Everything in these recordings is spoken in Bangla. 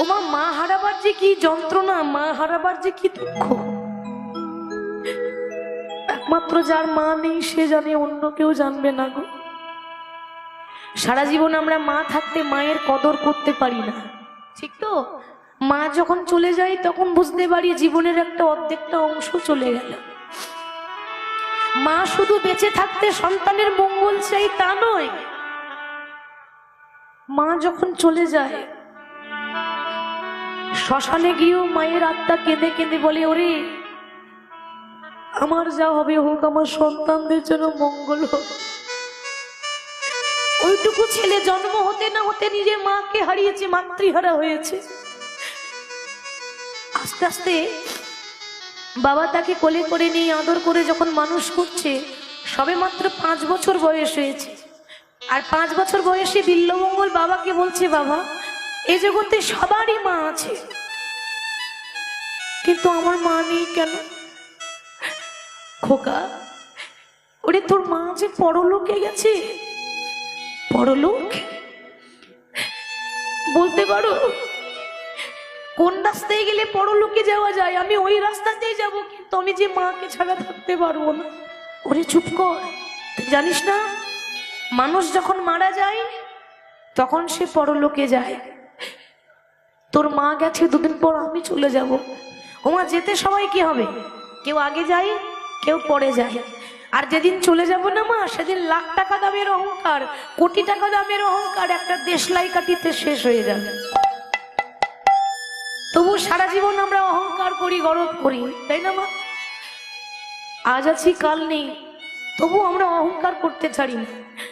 ওমা, মা হারাবার যে কি যন্ত্রণা, মা হারাবার যে কি দুঃখ? একমাত্র যার মা নেই, সে জানে অন্য কেউ জানবে না গো। সারা জীবন আমরা মা থাকতে মায়ের কদর করতে পারি না। ঠিক তো? মা যখন চলে যায়, তখন বুঝতে পারি জীবনের একটা অর্ধেকটা অংশ চলে গেল। মা শুধু বেঁচে থাকতে সন্তানের মঙ্গল চাই তা নয়, মা যখন চলে যায় শ্মশানে গিয়েও মায়ের আত্মা কেঁদে কেঁদে বলে, ওরে, আমার যা হবে হোক, আমার সন্তানদের জন্য মঙ্গল হোক। ওইটুকু ছেলে জন্ম হতে না হতে নিজের মাকে হারিয়েছে, মাতৃহারা হয়েছে। আস্তে আস্তে বাবা তাকে কোলে করে নিয়ে আদর করে যখন মানুষ করছে, সবে মাত্র পাঁচ বছর বয়স হয়েছে। আর পাঁচ বছর বয়সে বিল্লমঙ্গল বাবাকে বলছে, বাবা এ জগতে সবারই মা আছে। কিন্তু আমার মা নেই কেন? খোকা, ওরে তোর মা যে পরলোকে গেছে? পরলোক? বলতে পারো, কোন রাস্তায় গেলে পরলোকে যাওয়া যায়? আমি ওই রাস্তাতেই যাব, কিন্তু আমি যে মাকে ছাড়া থাকতে পারব না। ওরে চুপ কর। জানিস না, মানুষ যখন মারা যায়, তখন সে পরলোকে যায়। তোর মা গেছে, দুদিন পর আমি চলে যাব। ওমা যেতে সবাই কি হবে? কেউ আগে যায়, কেউ পরে যায়। আর যেদিন চলে যাব না মা, সেদিন লাখ টাকা দামের অহংকার, কোটি টাকা দামের অহংকার একটা দেশলাই কাটিতে শেষ হয়ে যাবে। তবু সারা জীবন আমরা অহংকার করি, গরব করি, তাই না মা? আজ আছি, কাল নেই। তবু আমরা অহংকার করতে ছাড়ি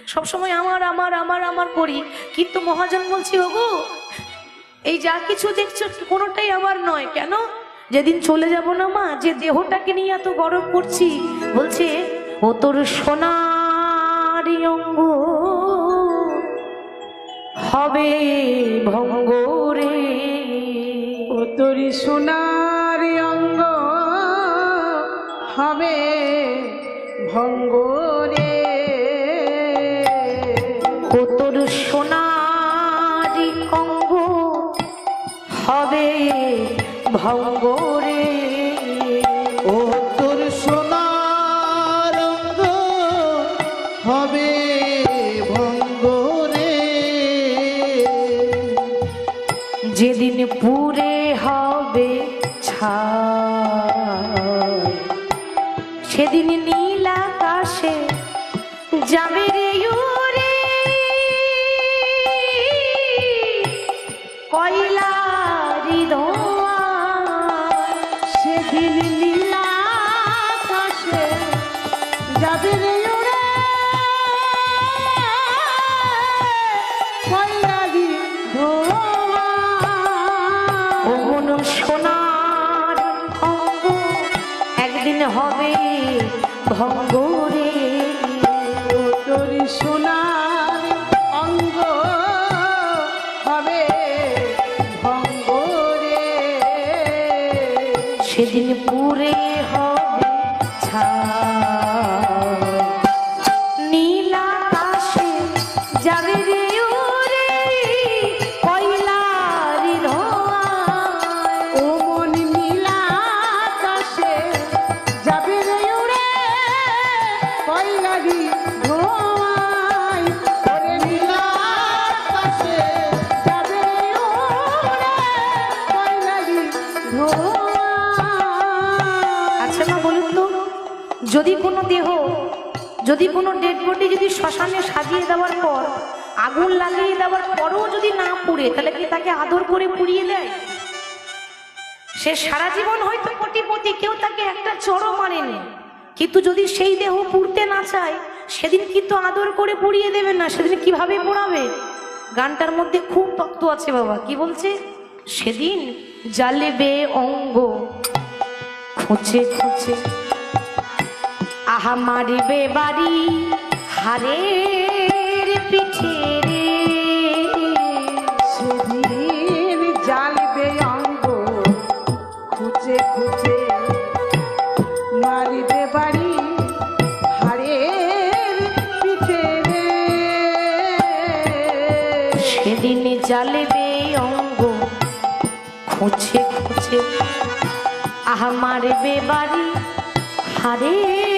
সবসময় আমার আমার আমার আমার করি। কিন্তু মহাজন বলছি, ওগো এই যা কিছু দেখছ কোনোটাই আমার নয়, কেন? যেদিন চলে যাব না মা, যে দেহটাকে নিয়ে এত গরম করছি, বলছে, ও তোর সোনারি অঙ্গ হবে ভঙ্গ রে। ও তোরি সোনার অঙ্গ হবে ভঙ্গ রে। ভঙ্গ। 她 যদি কোনো ডেড বডি যদি শ্মশানে সাজিয়ে দেওয়ার পর, আগুন লাগিয়ে দেওয়ার পরও যদি না পুড়ে, তাহলে কি তাকে আদর করে পুড়িয়ে দেয়? সে সারা জীবন হয়তো কোটিপতি, কেউ তাকে একটা চড়ও মারেনি কিন্তু যদি সেই দেহ পুড়তে না চায়, সেদিন কিন্তু আদর করে পুড়িয়ে দেবে না, সেদিন কীভাবে পোড়াবে? গানটার মধ্যে খুব তত্ত্ব আছে বাবা, কি বলছে? সেদিন জ্বালেবে অঙ্গ খুঁজে খুঁজে আহা মারিবে বাড়ি হারের পিঠে রে। সেদিন জ্বালবে অঙ্গ খুঁজে খুঁজে মারিবে বাড়ি পিঠে রে। সেদিন অঙ্গ খুঁজে খুঁজে আমার বেবারি হারের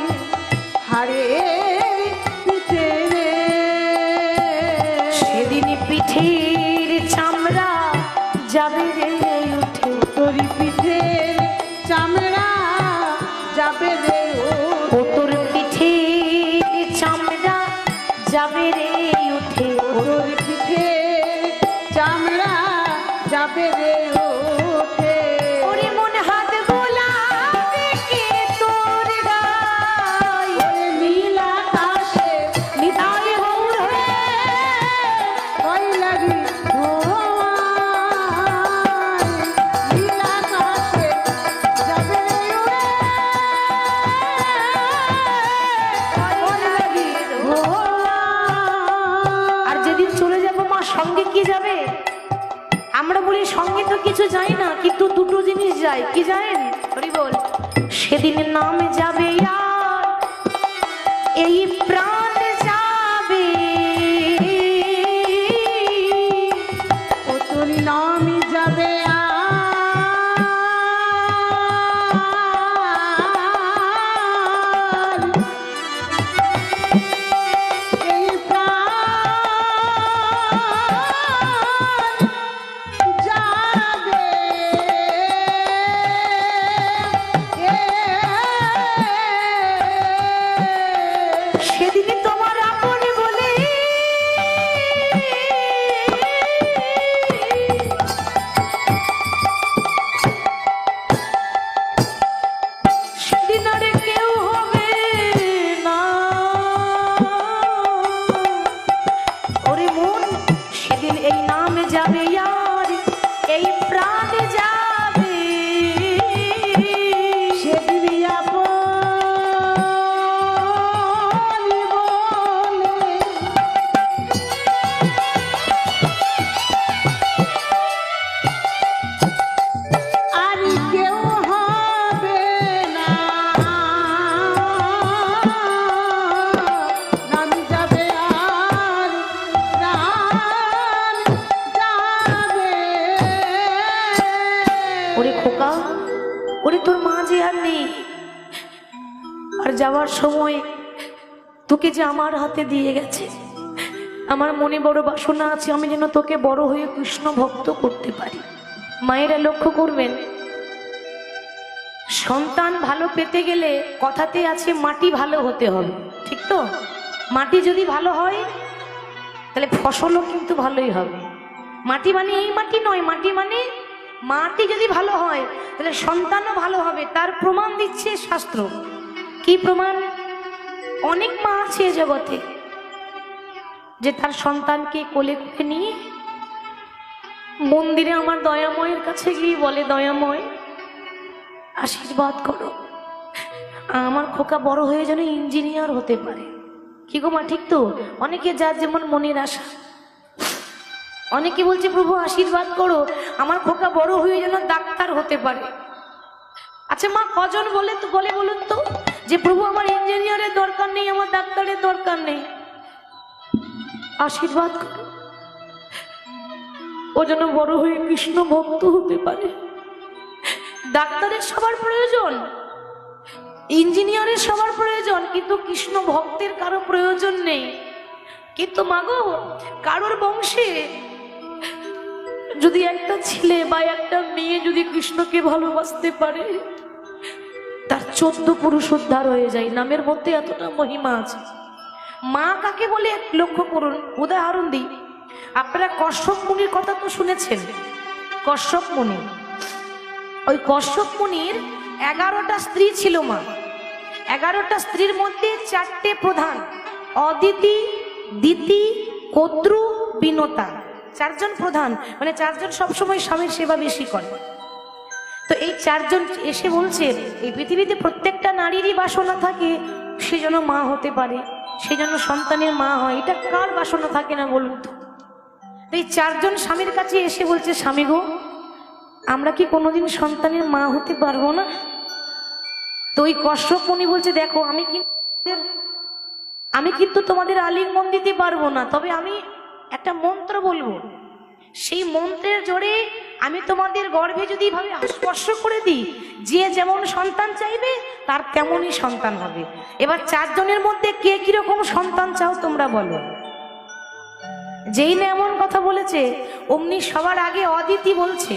তোকে যে আমার হাতে দিয়ে গেছে, আমার মনে বড় বাসনা আছে, আমি যেন তোকে বড় হয়ে কৃষ্ণ ভক্ত করতে পারি। মায়েরা লক্ষ্য করবেন, সন্তান ভালো পেতে গেলে কথাতে আছে, মাটি ভালো হতে হবে, ঠিক তো? মাটি যদি ভালো হয়, তাহলে ফসলও কিন্তু ভালোই হবে। মাটি মানে এই মাটি নয়, মাটি মানে মাটি যদি ভালো হয়, তাহলে সন্তানও ভালো হবে, তার প্রমাণ দিচ্ছে শাস্ত্র। কি প্রমাণ? অনেক মা আছে জগতে যে তার সন্তানকে কোলে করে নিয়ে মন্দিরে আমার দয়াময়ের কাছে গিয়ে বলে, দয়াময়, আশীর্বাদ করো। আমার খোকা বড় হয়ে যেন ইঞ্জিনিয়ার হতে পারে। কি গো মা, ঠিক তো? অনেকে যার যেমন মনের আশা। অনেকে বলছে, প্রভু, আশীর্বাদ করো। আমার খোকা বড় হয়ে যেন ডাক্তার হতে পারে। আচ্ছা মা, কজন বলে তো, বলে বলুন তো। যে প্রভু আমার ইঞ্জিনিয়ারের দরকার নেই, আমার ডাক্তারের দরকার নেই। আশীর্বাদ ও যেন বড় হয়ে কৃষ্ণ ভক্ত হতে পারে। ডাক্তারের সবার প্রয়োজন, ইঞ্জিনিয়ারের সবার প্রয়োজন, কিন্তু কৃষ্ণ ভক্তের কারও প্রয়োজন নেই। কিন্তু মাগো, কারোর বংশে যদি একটা ছেলে বা একটা মেয়ে যদি কৃষ্ণকে ভালোবাসতে পারে তার চোদ্দ পুরুষ উদ্ধার হয়ে যায়। নামের মধ্যে এতটা মহিমা আছে। মা কাকে বলে লক্ষ্য করুন, উদাহরণ দিই। আপনারা কশ্যপ মুনির কথা তো শুনেছেন। কশ্যপ মুনি। ওই কশ্যপ মুনির এগারোটা স্ত্রী ছিল মা। এগারোটা স্ত্রীর মধ্যে চারটে প্রধান। অদিতি, দিতি, কদ্রু, বিনতা। চারজন প্রধান। মানে চারজন সবসময় স্বামীর সেবা বেশি করে। তো এই চারজন এসে বলছে, এই পৃথিবীতে প্রত্যেকটা নারীরই বাসনা থাকে, সে যেন মা হতে পারে, সে যেন সন্তানের মা হয়। এটা কার বাসনা থাকে না বলুন তো? এই চারজন স্বামীর কাছে এসে বলছে, স্বামী গো, আমরা কি কোনোদিন সন্তানের মা হতে পারব না? তো ওই কশ্যপ বলছে, দেখো, আমি কিন্তু আমি কিন্তু তোমাদের আলিঙ্গন দিতে পারব না, তবে আমি একটা মন্ত্র বলব। সেই মন্ত্রের জোরে আমি তোমাদের গর্ভে যদি ভাবে স্পর্শ করে দিই, যে যেমন সন্তান চাইবে, তার তেমনই সন্তান হবে। এবার চারজনের মধ্যে কে কীরকম সন্তান চাও তোমরা বলো। যেই না এমন কথা বলেছে, অমনি সবার আগে অদিতি বলছে।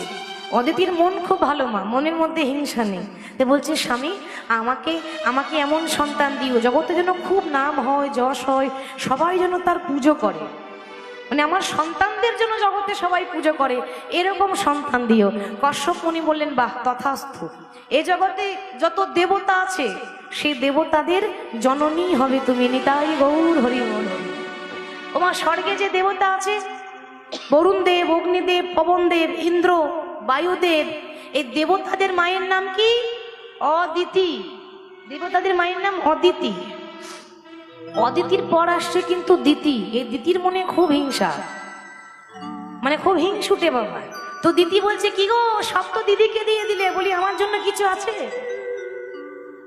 অদিতির মন খুব ভালো মা, মনের মধ্যে হিংসা নেই। তো বলছে, স্বামী, আমাকে আমাকে এমন সন্তান দিও। জগতে যেন খুব নাম হয়, যশ হয়, সবাই যেন তার পুজো করে। মানে আমার সন্তানদের জন্য জগতে সবাই পুজো করে, এরকম সন্তান দিও। কশ্যপ মুনি বললেন, বাহ তথাস্থ এ জগতে যত দেবতা আছে সেই দেবতাদের জননী হবে তুমি, নিতাই গৌর হরি বল তোমার স্বর্গে যে দেবতা আছে বরুণ দেব অগ্নিদেব পবন দেব ইন্দ্র, বায়ুদেব, এই দেবতাদের মায়ের নাম কি? অদিতি। দেবতাদের মায়ের নাম অদিতি। অদিতির পর আসছে কিন্তু দিতি। এই দিতির মনে খুব হিংসা। মানে খুব হিংসুটে বাবা। তো দিদি বলছে, কি গো, সব তো দিদিকে দিয়ে দিলে। বলি, আমার জন্য কিছু আছে?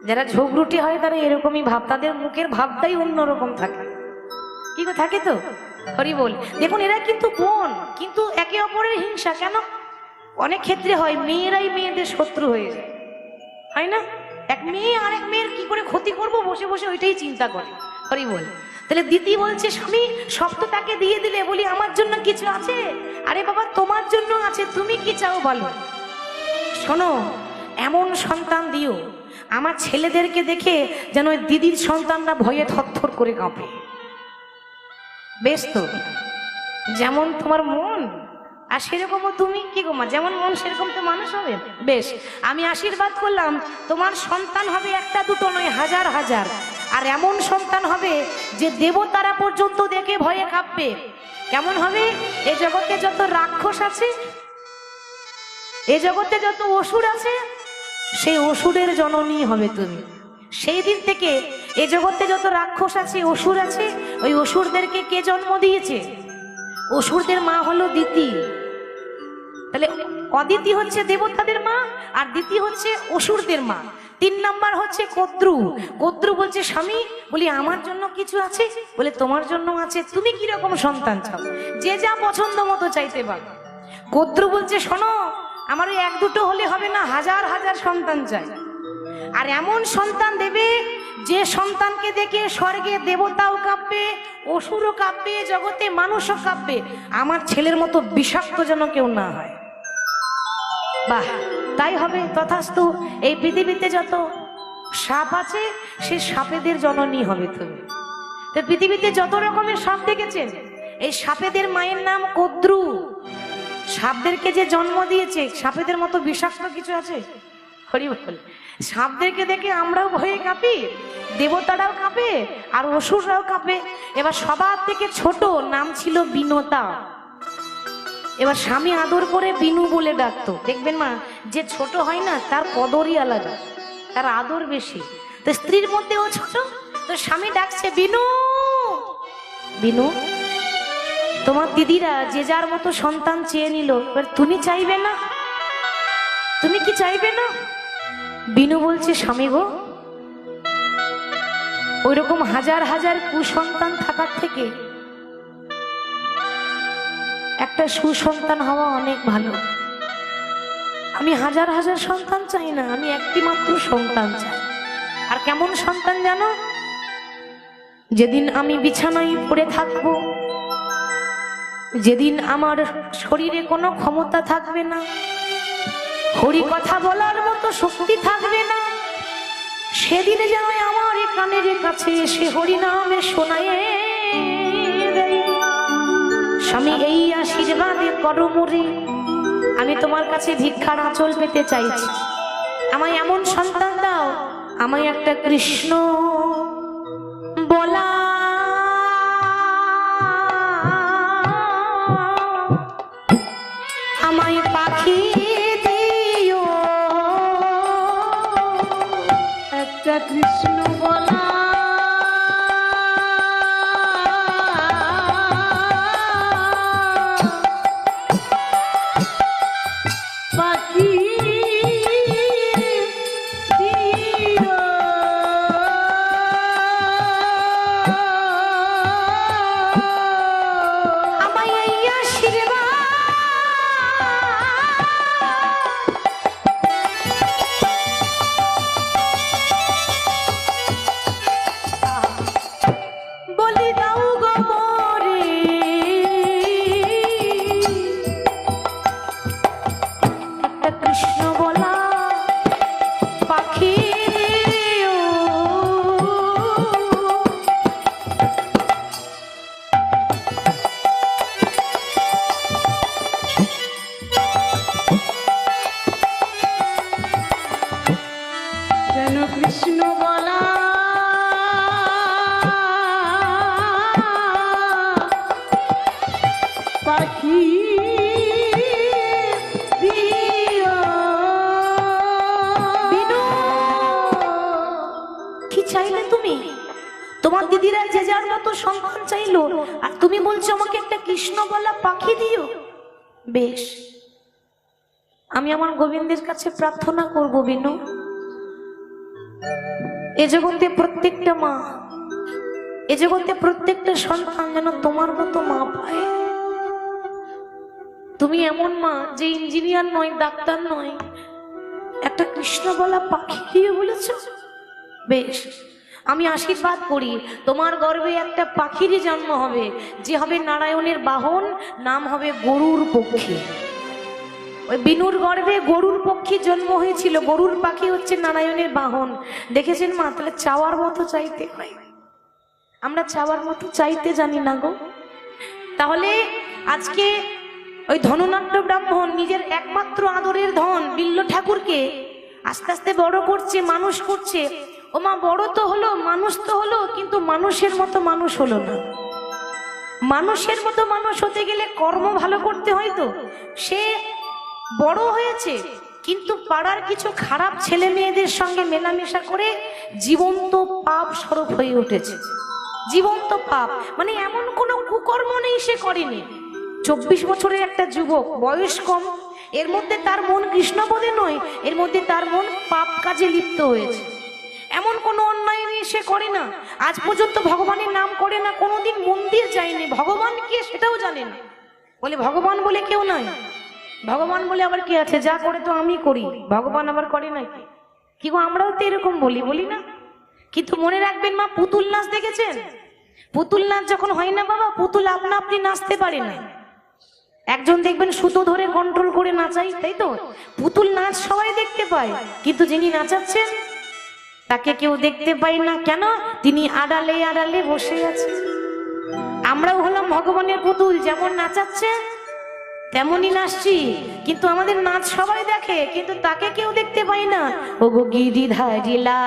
যারা ঝগড়ুটে হয়, তারা এরকমই ভাব। তাদের মুখের ভাবটাই অন্যরকম থাকে। কি গো, থাকে তো? হরি বল। দেখুন, এরা কিন্তু বোন, কিন্তু একে অপরের হিংসা। কেন? অনেক ক্ষেত্রে হয়, মেয়েরাই মেয়েদের শত্রু হয়ে যায়। হয় না? এক মেয়ে আরেক মেয়ের কি করে ক্ষতি করব? বসে বসে ওইটাই চিন্তা করে। হরি বল। তাহলে দিদি বলছে, স্বামী সব তো তাকে দিয়ে দিলে, বলি, আমার জন্য কিছু আছে? আরে বাবা, তোমার জন্য আছে, তুমি কি চাও বলো? শোনো, এমন সন্তান দিও, আমার ছেলেদেরকে দেখে যেন ওই দিদির সন্তানরা ভয়ে থরথর করে কাঁপে। বেশ তো, যেমন তোমার মন আর সেরকমও তুমি কি গো মা? যেমন মন, সেরকম তো মানুষ হবে। বেশ, আমি আশীর্বাদ করলাম, তোমার সন্তান হবে একটা দুটো নয়, হাজার হাজার। আর এমন সন্তান হবে যে দেবতারা পর্যন্ত দেখে ভয়ে কাঁপবে। কেমন হবে? এ জগতে যত রাক্ষস আছে, এ জগতে যত অসুর আছে সেই অসুরের জননী হবে তুমি। সেই দিন থেকে এ জগতে যত রাক্ষস আছে, অসুর আছে, ওই অসুরদেরকে কে জন্ম দিয়েছে? অসুরদের মা হলো দিতি। তাহলে অদিতি হচ্ছে দেবতাদের মা আর দিতি হচ্ছে অসুরদের মা। তিন নাম্বার হচ্ছে কদ্রু কদ্রু বলছে, স্বামী, বলি, আমার জন্য কিছু আছে? বলে, তোমার জন্য আছে। তুমি কি রকম সন্তান চাও? যে যা পছন্দ মতো চাইতে পারো। কদ্রু বলছে, শোনো, আমার ওই এক দুটো হলে হবে না, হাজার হাজার সন্তান চাই। আর এমন সন্তান দেবে, যে সন্তানকে দেখে স্বর্গে দেবতাও কাঁপবে, অসুরও কাঁপবে, জগতে মানুষও কাঁপবে। আমার ছেলের মতো বিষাক্ত যেন কেউ না হয়। বাহ, তাই হবে তথাস্তু। এই পৃথিবীতে যত সাপ আছে, সে সাপেদের জননী হবে তুমি। তো পৃথিবীতে যত রকমের সাপ দেখেছেন, এই সাপেদের মায়ের নাম কদ্রু। সাপদেরকে যে জন্ম দিয়েছে, সাপেদের মতো বিষাক্ত কিছু আছে? হরি বল। সাপদেরকে দেখে আমরাও ভয়ে কাঁপি, দেবতারাও কাঁপে, আর অসুররাও কাঁপে। এবার সবার থেকে ছোট নাম ছিল বিনতা। এবার স্বামী আদর করে বিনু বলে ডাকতো। দেখবেন মা, যে ছোট হয় না, তার কদরই আলাদা। তার আদর বেশি। তো স্ত্রীর মধ্যেও ছোট, তো স্বামী ডাকছে, বিনু! বিনু, তোমার দিদিরা যে যার মতো সন্তান চেয়ে নিল, এবার তুমি চাইবে না? তুমি কি চাইবে না? বিনু বলছে, স্বামী গো, ওইরকম হাজার হাজার কুসন্তান থাকার থেকে একটা সুসন্তান হওয়া অনেক ভালো। আমি হাজার হাজার সন্তান চাই না, আমি একটি মাত্র সন্তান চাই। আর কেমন সন্তান জানো? যেদিন আমি বিছানায় পড়ে থাকব, যেদিন আমার শরীরে কোনো ক্ষমতা থাকবে না, হরি কথা বলার মতো শক্তি থাকবে না, সেদিন যেন আমার কানের কাছে এসে হরি নামে শোনায়। স্বামী, এই আশীর্বাদে করমরে আমি তোমার কাছে ভিক্ষার আঁচল পেতে চাইছি। আমায় এমন সন্তান দাও, আমায় একটা কৃষ্ণ সন্তান চাইলো। আর তুমি বলছো, আমাকে একটা কৃষ্ণ বলা পাখি দিও? বেশ। আমি আমার গোবিন্দের কাছে প্রার্থনা করব, বিনু। এ জগতে প্রত্যেকটা মা, এ জগতে প্রত্যেকটা সন্তান যেন তোমার মতো মা পায়। তুমি এমন মা যে ইঞ্জিনিয়ার নয়, ডাক্তার নয়, একটা কৃষ্ণ বলা পাখি দিয়ে বলেছ? বেশ। আমি আশীর্বাদ করি। তোমার গর্ভে একটা পাখিরই জন্ম হবে, যে হবে নারায়ণের বাহন, নাম হবে গরুর পক্ষী। ওই বিনুর গর্ভে গরুর পক্ষী জন্ম হয়েছিল, গরুর পাখি হচ্ছে নারায়ণের বাহন। দেখেছেন মা, তাহলে চাওয়ার মতো চাইতে হয়। আমরা চাওয়ার মতো চাইতে জানি না গো। তাহলে আজকে ওই ধননাট্য ব্রাহ্মণ নিজের একমাত্র আদরের ধন, বিল্ল ঠাকুরকে আস্তে আস্তে বড় করছে, মানুষ করছে ও মা, বড় তো হলো, মানুষ তো হলো, কিন্তু মানুষের মতো মানুষ হলো না। মানুষের মতো মানুষ হতে গেলে কর্ম ভালো করতে হয় তো। সে বড় হয়েছে, কিন্তু পাড়ার কিছু খারাপ ছেলে মেয়েদের সঙ্গে মেলামেশা করে জীবন্ত পাপ স্বরূপ হয়ে উঠেছে। জীবন্ত পাপ মানে এমন কোনো কুকর্ম নেই সে করেনি। চব্বিশ বছরের একটা যুবক, বয়স কম, এর মধ্যে তার মন কৃষ্ণপদে নয়, এর মধ্যে তার মন পাপ কাজে লিপ্ত হয়েছে। এমন কোনো অন্যায় নেই সে করে না। আজ পর্যন্ত ভগবানের নাম করে না, কোনোদিন মন্দির যায়নি। ভগবান কে সেটাও জানে না। বলে, ভগবান বলে কেউ নয় ভগবান বলে আবার কে আছে? যা করে তো আমি করি। ভগবান আবার করে নাকি কি? গো, আমরাও তো এরকম বলি বলি না? কিন্তু মনে রাখবেন মা, পুতুল নাচ দেখেছেন? পুতুল নাচ যখন হয় না বাবা, পুতুল আপনা আপনি নাচতে পারে না। একজন দেখবেন সুতো ধরে কন্ট্রোল করে নাচাই তাই তো? পুতুল নাচ সবাই দেখতে পায়। কিন্তু যিনি নাচাচ্ছেন তাকে কেউ দেখতে পাই না কেন? তিনি আড়ালে আড়ালে বসে আছেন আমরাও হলাম ভগবানের পুতুল, যেমন নাচাচ্ছে, তেমনই নাচছি। কিন্তু আমাদের নাচ সবাই দেখে, কিন্তু তাকে কেউ দেখতে পাই না। ও গো গিরিধারিলা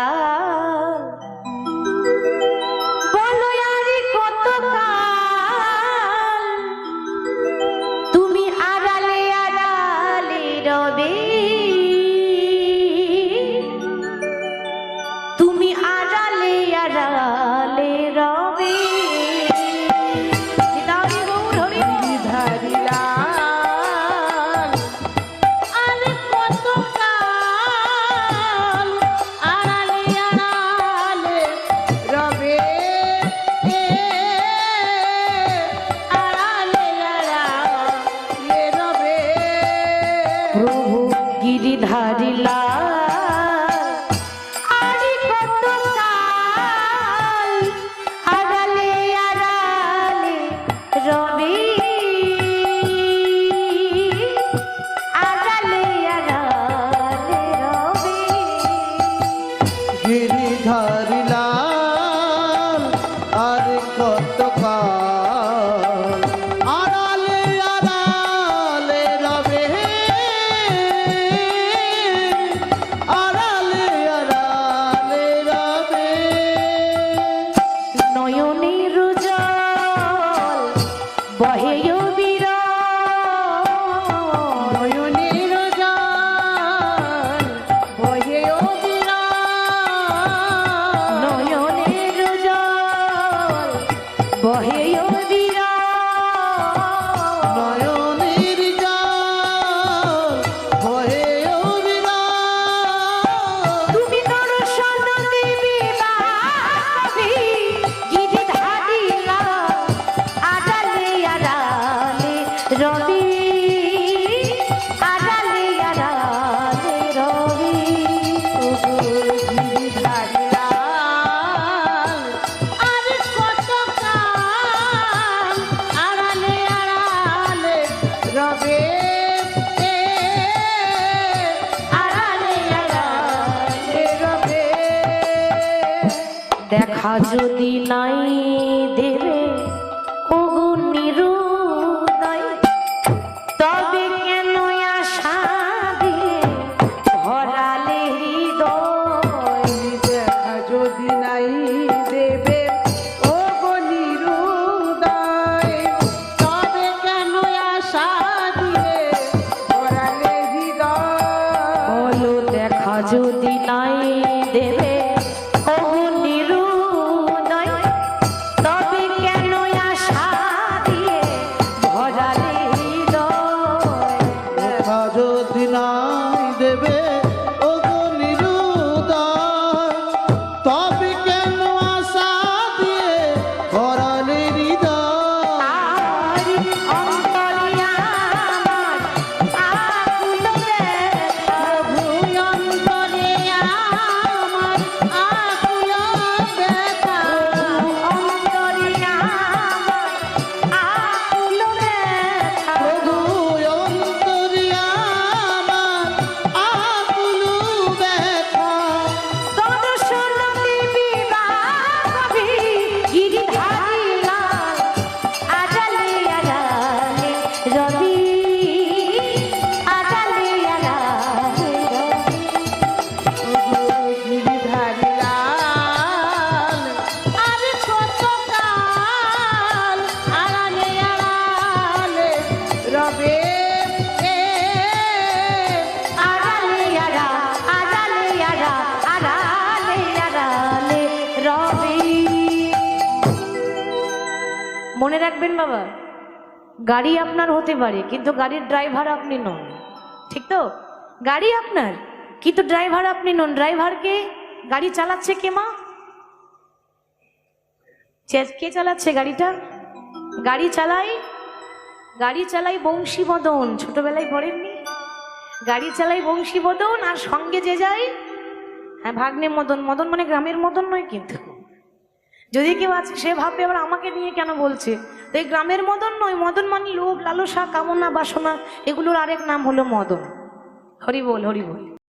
দেখা যদি নাই মনে রাখবেন বাবা, গাড়ি আপনার হতে পারে, কিন্তু গাড়ির ড্রাইভার আপনি নন, ঠিক তো? গাড়ি আপনার, কিন্তু ড্রাইভার আপনি নন। ড্রাইভারকে গাড়ি চালাচ্ছে কে মা? কে চালাচ্ছে গাড়িটা? গাড়ি চালাই গাড়ি চালাই বংশী মদন ছোটবেলায় পড়েননি? গাড়ি চালাই বংশী মদন আর সঙ্গে যে যায় হ্যাঁ ভাগ্নে মদন। মদন মানে গ্রামের মদন নয় কিন্তু। যদি কেউ আছে, সে ভাববে আবার আমাকে নিয়ে কেন বলছে? তো এই গ্রামের মদন নয়, মদন মানে লোভ, লালসা, কামনা, বাসনা, এগুলোর আরেক নাম হলো মদন। হরি বল হরি বল।